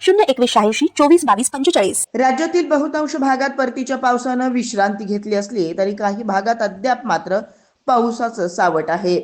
शून्य एकवीस शहाऐंशी चोवीस बावीस पंचेचाळीस. राज्यातील बहुतांश भागात परतीच्या पावसानं विश्रांती घेतली असली तरी काही भागात अद्याप मात्र पावसाचं सावट आहे.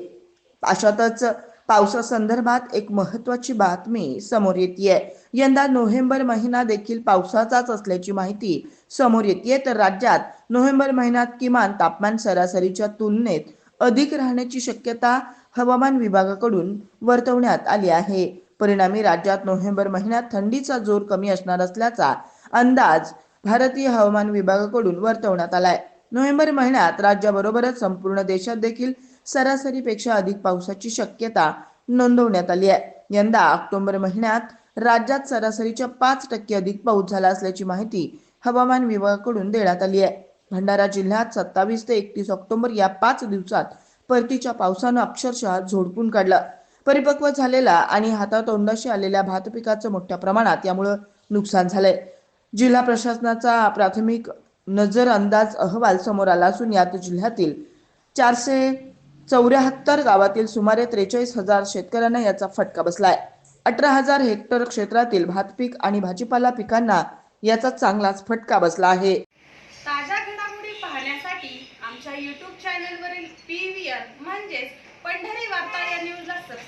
अशातच पावसासंदर्भात एक महत्वाची बातमी समोर येते यंदा नोव्हेंबर महिना देखील पावसाचाच असल्याची माहिती समोर येते तर राज्यात नोव्हेंबर महिन्यात किमान तापमान सरासरीच्या तुलनेत अधिक राहण्याची शक्यता हवामान विभागाकडून वर्तवण्यात आली आहे. परिणामी राज्यात नोव्हेंबर महिन्यात थंडीचा जोर कमी असणार असल्याचा अंदाज भारतीय हवामान विभागाकडून वर्तवण्यात आलाय. नोव्हेंबर महिन्यात राज्याबरोबरच संपूर्ण देशात देखील सरासरीपेक्षा अधिक पावसाची शक्यता नोंदवण्यात आली आहे. यंदा ऑक्टोबर महिन्यात राज्यात सरासरीच्या पाच टक्के अधिक पाऊस झाला असल्याची माहिती हवामान विभागाकडून देण्यात आली आहे. भंडारा जिल्ह्यात सत्तावीस ते एकतीस ऑक्टोबर या पाच दिवसात परतीच्या पावसानं अक्षरशः झोडपून काढलं. परिपक्व झालेला आणि हातातोंडाशी आलेल्या भात पिकाचं मोठ्या प्रमाणात यामुळं नुकसान झालंय. जिल्हा प्रशासनाचा प्राथमिक नजर अंदाज अहवाल समोर आला असून यात जिल्ह्यातील चारशे चौऱ्याहत्तर गावातील सुमारे त्रेचाळीस हजार शेतकऱ्यांना याचा फटका बसलाय. अठरा हजार हेक्टर क्षेत्रातील भातपीक आणि भाजीपाला पिकांना याचा चांगलाच फटका बसला आहे. ताज्या घडामोडी पाहण्यासाठी आमच्या यूट्यूब चॅनलवरील पी म्हणजेच पंढरी वार्ता या न्यूजला सबस्क्राईब